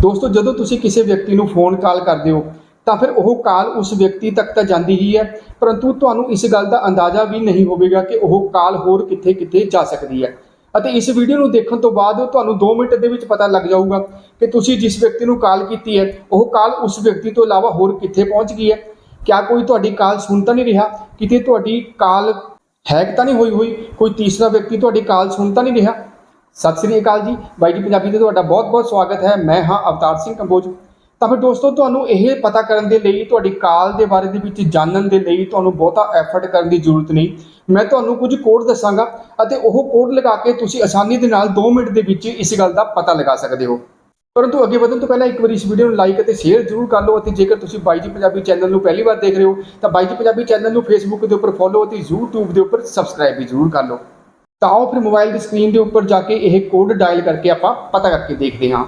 ਦੋਸਤੋ, ਜਦੋਂ ਤੁਸੀਂ ਕਿਸੇ ਵਿਅਕਤੀ ਨੂੰ ਫੋਨ ਕਾਲ ਕਰਦੇ ਹੋ, ਤਾਂ ਫਿਰ ਉਹ ਕਾਲ ਉਸ ਵਿਅਕਤੀ ਤੱਕ ਤਾਂ ਜਾਂਦੀ ਹੀ ਹੈ, ਪਰੰਤੂ ਤੁਹਾਨੂੰ ਇਸ ਗੱਲ ਦਾ ਅੰਦਾਜ਼ਾ ਵੀ ਨਹੀਂ ਹੋਵੇਗਾ ਕਿ ਉਹ ਕਾਲ ਹੋਰ ਕਿੱਥੇ-ਕਿੱਥੇ ਜਾ ਸਕਦੀ ਹੈ। ਅਤੇ ਇਸ ਵੀਡੀਓ ਨੂੰ ਦੇਖਣ ਤੋਂ ਬਾਅਦ ਤੁਹਾਨੂੰ 2 ਮਿੰਟ ਦੇ ਵਿੱਚ ਪਤਾ ਲੱਗ ਜਾਊਗਾ ਕਿ ਤੁਸੀਂ ਜਿਸ ਵਿਅਕਤੀ ਨੂੰ ਕਾਲ ਕੀਤੀ ਹੈ, ਉਹ ਕਾਲ ਉਸ ਵਿਅਕਤੀ ਤੋਂ ਇਲਾਵਾ ਹੋਰ ਕਿੱਥੇ ਪਹੁੰਚ ਗਈ ਹੈ। ਕਿਆ ਕੋਈ ਤੁਹਾਡੀ ਕਾਲ ਸੁਣ ਤਾਂ ਨਹੀਂ ਰਿਹਾ? ਕਿਤੇ ਤੁਹਾਡੀ ਕਾਲ ਹੈਕ ਤਾਂ ਨਹੀਂ ਹੋਈ ਹੋਈ? ਕੋਈ ਤੀਸਰਾ ਵਿਅਕਤੀ ਤੁਹਾਡੀ ਕਾਲ ਸੁਣ ਤਾਂ ਨਹੀਂ ਰਿਹਾ? ਸਤਿ ਸ੍ਰੀ ਅਕਾਲ ਜੀ। ਬਾਈ ਜੀ ਪੰਜਾਬੀ ਤੇ ਤੁਹਾਡਾ ਬਹੁਤ-ਬਹੁਤ ਸਵਾਗਤ ਹੈ। ਮੈਂ ਹਾਂ ਅਵਤਾਰ ਸਿੰਘ ਕੰਬੋਜ। ਤਾਂ ਫਿਰ ਦੋਸਤੋ, ਤੁਹਾਨੂੰ ਇਹ ਪਤਾ ਕਰਨ ਦੇ ਲਈ, ਤੁਹਾਡੀ ਕਾਲ ਦੇ ਬਾਰੇ ਦੇ ਵਿੱਚ ਜਾਣਨ ਦੇ ਲਈ ਤੁਹਾਨੂੰ ਬਹੁਤਾ ਐਫਰਟ ਕਰਨ ਦੀ ਜ਼ਰੂਰਤ ਨਹੀਂ। ਮੈਂ ਤੁਹਾਨੂੰ ਕੁਝ ਕੋਡ ਦੱਸਾਂਗਾ ਅਤੇ ਉਹ ਕੋਡ ਲਗਾ ਕੇ ਤੁਸੀਂ ਆਸਾਨੀ ਦੇ ਨਾਲ 2 ਮਿੰਟ ਦੇ ਵਿੱਚ ਇਸ ਗੱਲ ਦਾ ਪਤਾ ਲਗਾ ਸਕਦੇ ਹੋ। ਪਰੰਤੂ ਅੱਗੇ ਵਧਣ ਤੋਂ ਪਹਿਲਾਂ ਇੱਕ ਵਾਰੀ ਇਸ ਵੀਡੀਓ ਨੂੰ ਲਾਈਕ ਅਤੇ ਸ਼ੇਅਰ ਜ਼ਰੂਰ ਕਰ ਲਓ ਅਤੇ ਜੇਕਰ ਤੁਸੀਂ ਬਾਈ ਜੀ ਪੰਜਾਬੀ ਚੈਨਲ ਨੂੰ ਪਹਿਲੀ ਵਾਰ ਦੇਖ ਰਹੇ ਹੋ, ਤਾਂ ਬਾਈ ਜੀ ਪੰਜਾਬੀ ਚੈਨਲ ਨੂੰ ਫੇਸਬੁੱਕ ਦੇ ਉੱਪਰ ਫੋਲੋ ਅਤੇ YouTube ਦੇ ਉੱਪਰ ਸਬਸਕ੍ਰਾਈਬ ਵੀ ਜ਼ਰੂਰ ਕਰ ਲਓ। ਤਾਂ ਉਹ ਫਿਰ ਮੋਬਾਈਲ ਦੀ ਸਕਰੀਨ ਦੇ ਉੱਪਰ ਜਾ ਕੇ ਇਹ ਕੋਡ ਡਾਇਲ ਕਰਕੇ ਆਪਾਂ ਪਤਾ ਕਰਕੇ ਦੇਖਦੇ ਹਾਂ।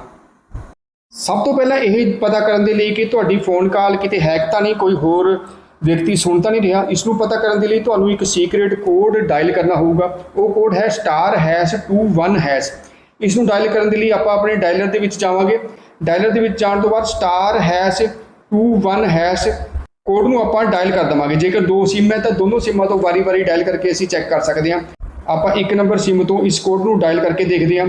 ਸਭ ਤੋਂ ਪਹਿਲਾਂ ਇਹ ਪਤਾ ਕਰਨ ਦੇ ਲਈ ਕਿ ਤੁਹਾਡੀ ਫੋਨ ਕਾਲ ਕਿਤੇ ਹੈਕ ਤਾਂ ਨਹੀਂ, ਕੋਈ ਹੋਰ ਵਿਅਕਤੀ ਸੁਣ ਤਾਂ ਨਹੀਂ ਰਿਹਾ। ਇਸ ਨੂੰ ਪਤਾ ਕਰਨ ਦੇ ਲਈ ਤੁਹਾਨੂੰ ਇੱਕ ਸੀਕ੍ਰੀਟ ਕੋਡ ਡਾਇਲ ਕਰਨਾ ਹੋਊਗਾ। ਉਹ ਕੋਡ ਹੈ *#21# ਇਸ ਨੂੰ ਡਾਇਲ ਕਰਨ ਦੇ ਲਈ ਆਪਾਂ ਆਪਣੇ ਡਾਇਲਰ ਦੇ ਵਿੱਚ ਜਾਵਾਂਗੇ। ਡਾਇਲਰ ਦੇ ਵਿੱਚ ਜਾਣ ਤੋਂ ਬਾਅਦ *#21# ਕੋਡ ਨੂੰ ਆਪਾਂ ਡਾਇਲ ਕਰ ਦਵਾਂਗੇ। ਜੇਕਰ ਦੋ ਸਿਮ ਹੈ ਤਾਂ ਦੋਨੋਂ ਸਿਮਾਂ ਤੋਂ ਵਾਰੀ-ਵਾਰੀ ਡਾਇਲ ਕਰਕੇ ਅਸੀਂ ਚੈੱਕ ਕਰ ਸਕਦੇ ਹਾਂ। ਆਪਾਂ ਇੱਕ ਨੰਬਰ ਸਿਮ ਤੋਂ ਇਸ ਕੋਡ ਨੂੰ ਡਾਇਲ ਕਰਕੇ ਦੇਖਦੇ ਹਾਂ।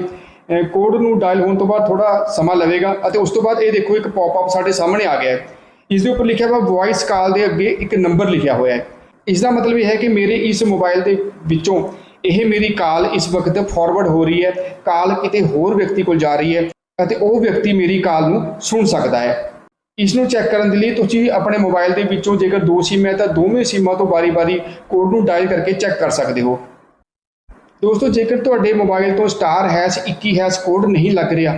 ਕੋਡ ਨੂੰ ਡਾਇਲ ਹੋਣ ਤੋਂ ਬਾਅਦ ਥੋੜਾ ਸਮਾਂ ਲਵੇਗਾ ਅਤੇ ਉਸ ਤੋਂ ਬਾਅਦ ਇਹ ਦੇਖੋ ਇੱਕ ਪੌਪਅਪ ਸਾਡੇ ਸਾਹਮਣੇ ਆ ਗਿਆ ਹੈ। ਇਸ ਦੇ ਉੱਪਰ ਲਿਖਿਆ ਹੋਇਆ ਵੌਇਸ ਕਾਲ ਦੇ ਅੱਗੇ ਇੱਕ ਨੰਬਰ ਲਿਖਿਆ ਹੋਇਆ ਹੈ। ਇਸ ਦਾ ਮਤਲਬ ਇਹ ਹੈ ਕਿ ਮੇਰੇ ਇਸ ਮੋਬਾਈਲ ਦੇ ਵਿੱਚੋਂ ਇਹ ਮੇਰੀ ਕਾਲ ਇਸ ਵਕਤ ਫਾਰਵਰਡ ਹੋ ਰਹੀ ਹੈ। ਕਾਲ ਕਿਤੇ ਹੋਰ ਵਿਅਕਤੀ ਕੋਲ ਜਾ ਰਹੀ ਹੈ ਅਤੇ ਉਹ ਵਿਅਕਤੀ ਮੇਰੀ ਕਾਲ ਨੂੰ ਸੁਣ ਸਕਦਾ ਹੈ। ਇਸ ਨੂੰ ਚੈੱਕ ਕਰਨ ਦੇ ਲਈ ਤੁਸੀਂ ਆਪਣੇ ਮੋਬਾਈਲ ਦੇ ਵਿੱਚੋਂ ਜੇਕਰ ਦੋ ਸਿਮ ਹੈ ਤਾਂ ਦੋਵੇਂ ਸਿਮਾਂ ਤੋਂ ਵਾਰੀ-ਵਾਰੀ ਕੋਡ ਨੂੰ ਡਾਇਲ ਕਰਕੇ ਚੈੱਕ ਕਰ ਸਕਦੇ ਹੋ। ਦੋਸਤੋ, ਜੇਕਰ ਤੁਹਾਡੇ ਮੋਬਾਈਲ ਤੋਂ ਸਟਾਰ ਹੈਸ਼ 21 ਹੈਸ਼ ਕੋਡ ਨਹੀਂ ਲੱਗ ਰਿਹਾ,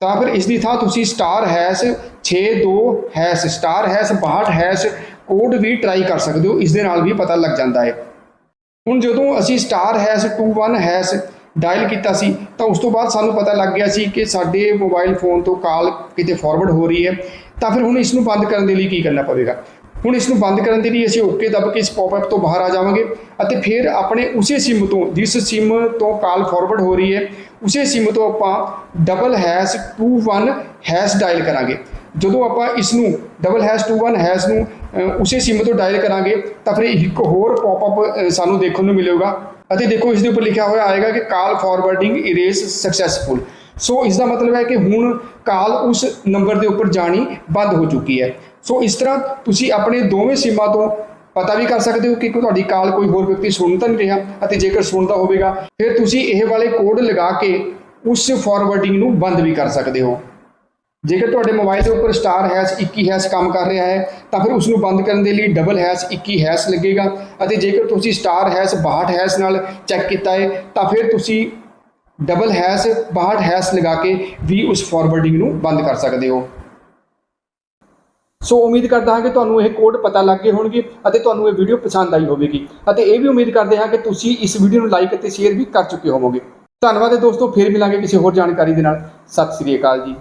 ਤਾਂ ਫਿਰ ਇਸ ਦੀ ਥਾਂ ਤੁਸੀਂ star hash 62 hash star hash 62 hash code ਵੀ ਟਰਾਈ ਕਰ ਸਕਦੇ ਹੋ, ਇਸ ਦੇ ਨਾਲ ਵੀ ਪਤਾ ਲੱਗ ਜਾਂਦਾ ਹੈ। ਹੁਣ ਜਦੋਂ ਅਸੀਂ ਸਟਾਰ ਹੈਸ਼ 21 ਹੈਸ਼ ਡਾਇਲ ਕੀਤਾ ਸੀ, ਤਾਂ ਉਸ ਤੋਂ ਬਾਅਦ ਸਾਨੂੰ ਪਤਾ ਲੱਗ ਗਿਆ ਸੀ ਕਿ ਸਾਡੇ ਮੋਬਾਈਲ ਫੋਨ ਤੋਂ ਕਾਲ ਕਿਤੇ ਫਾਰਵਰਡ ਹੋ ਰਹੀ ਹੈ, ਤਾਂ ਫਿਰ ਹੁਣ ਇਸ ਨੂੰ ਬੰਦ ਕਰਨ ਦੇ ਲਈ ਕੀ ਕਰਨਾ ਪਵੇਗਾ? ਹੁਣ ਇਸ ਨੂੰ ਬੰਦ ਕਰਨ ਦੇ ਲਈ ਅਸੀਂ ਓਕੇ ਦੱਬ ਕੇ ਇਸ ਪੌਪਅਪ ਤੋਂ ਬਾਹਰ ਆ ਜਾਵਾਂਗੇ ਅਤੇ ਫਿਰ ਆਪਣੇ ਉਸੇ ਸਿਮ ਤੋਂ, ਜਿਸ ਸਿਮ ਤੋਂ ਕਾਲ ਫਾਰਵਰਡ ਹੋ ਰਹੀ ਹੈ, ਉਸੇ ਸਿਮ ਤੋਂ ਆਪਾਂ ਡਬਲ ਹੈਸ਼ 21 ਹੈਸ਼ ਡਾਇਲ ਕਰਾਂਗੇ। ਜਦੋਂ ਆਪਾਂ ਇਸ ਨੂੰ ਡਬਲ ਹੈਸ਼ 21 ਹੈਸ਼ ਨੂੰ ਉਸੇ ਸਿਮ ਤੋਂ ਡਾਇਲ ਕਰਾਂਗੇ, ਤਾਂ ਫਿਰ ਇੱਕ ਹੋਰ ਪੌਪਅਪ ਸਾਨੂੰ ਦੇਖਣ ਨੂੰ ਮਿਲੇਗਾ। ਅਤੇ ਦੇਖੋ ਇਸ ਦੇ ਉੱਪਰ ਲਿਖਿਆ ਹੋਇਆ ਆਏਗਾ ਕਿ ਕਾਲ ਫਾਰਵਰਡਿੰਗ ਇਰੇਸ ਸਕਸੈਸਫੁਲ ਸੋ ਇਸ ਦਾ ਮਤਲਬ ਹੈ ਕਿ ਹੁਣ ਕਾਲ ਉਸ ਨੰਬਰ ਦੇ ਉੱਪਰ ਜਾਣੀ ਬੰਦ ਹੋ ਚੁੱਕੀ ਹੈ। ਸੋ ਇਸ ਤਰ੍ਹਾਂ ਤੁਸੀਂ ਆਪਣੇ ਦੋਵੇਂ ਸਿਮਾਂ ਤੋਂ ਪਤਾ ਵੀ ਕਰ ਸਕਦੇ ਹੋ ਕਿ ਤੁਹਾਡੀ ਕਾਲ ਕੋਈ ਹੋਰ ਵਿਅਕਤੀ ਸੁਣ ਤਾਂ ਨਹੀਂ ਰਿਹਾ ਅਤੇ ਜੇਕਰ ਸੁਣਦਾ ਹੋਵੇਗਾ, ਫਿਰ ਤੁਸੀਂ ਇਹ ਵਾਲੇ ਕੋਡ ਲਗਾ ਕੇ ਉਸ ਫਾਰਵਰਡਿੰਗ ਨੂੰ ਬੰਦ ਵੀ ਕਰ ਸਕਦੇ ਹੋ। ਜੇਕਰ ਤੁਹਾਡੇ ਮੋਬਾਈਲ ਦੇ ਉੱਪਰ ਸਟਾਰ ਹੈਸ਼ 21 ਹੈਸ਼ ਕੰਮ ਕਰ ਰਿਹਾ ਹੈ, ਤਾਂ ਫਿਰ ਉਸ ਨੂੰ ਬੰਦ ਕਰਨ ਦੇ ਲਈ ਡਬਲ ਹੈਸ਼ 21 ਹੈਸ਼ ਲੱਗੇਗਾ ਅਤੇ ਜੇਕਰ ਤੁਸੀਂ ਸਟਾਰ ਹੈਸ਼ 62 ਹੈਸ਼ ਨਾਲ ਚੈੱਕ ਕੀਤਾ ਹੈ, ਤਾਂ ਫਿਰ ਤੁਸੀਂ ਡਬਲ ਹੈਸ਼ 62 ਹੈਸ਼ ਲਗਾ ਕੇ ਵੀ ਉਸ ਫਾਰਵਰਡਿੰਗ ਨੂੰ ਬੰਦ ਕਰ ਸਕਦੇ ਹੋ। ਸੋ ਉਮੀਦ ਕਰਦਾ ਹਾਂ ਕਿ ਤੁਹਾਨੂੰ ਇਹ ਕੋਡ ਪਤਾ ਲੱਗ ਗਏ ਹੋਣਗੇ ਅਤੇ ਤੁਹਾਨੂੰ ਇਹ ਵੀਡੀਓ ਪਸੰਦ ਆਈ ਹੋਵੇਗੀ। ਅਤੇ ਇਹ ਵੀ ਉਮੀਦ ਕਰਦੇ ਹਾਂ ਕਿ ਤੁਸੀਂ ਇਸ ਵੀਡੀਓ ਨੂੰ ਲਾਈਕ ਅਤੇ ਸ਼ੇਅਰ ਵੀ ਕਰ ਚੁੱਕੇ ਹੋਵੋਗੇ। ਧੰਨਵਾਦ ਦੋਸਤੋ, ਫਿਰ ਮਿਲਾਂਗੇ ਕਿਸੇ ਹੋਰ ਜਾਣਕਾਰੀ ਦੇ ਨਾਲ। ਸਤਿ ਸ੍ਰੀ ਅਕਾਲ ਜੀ।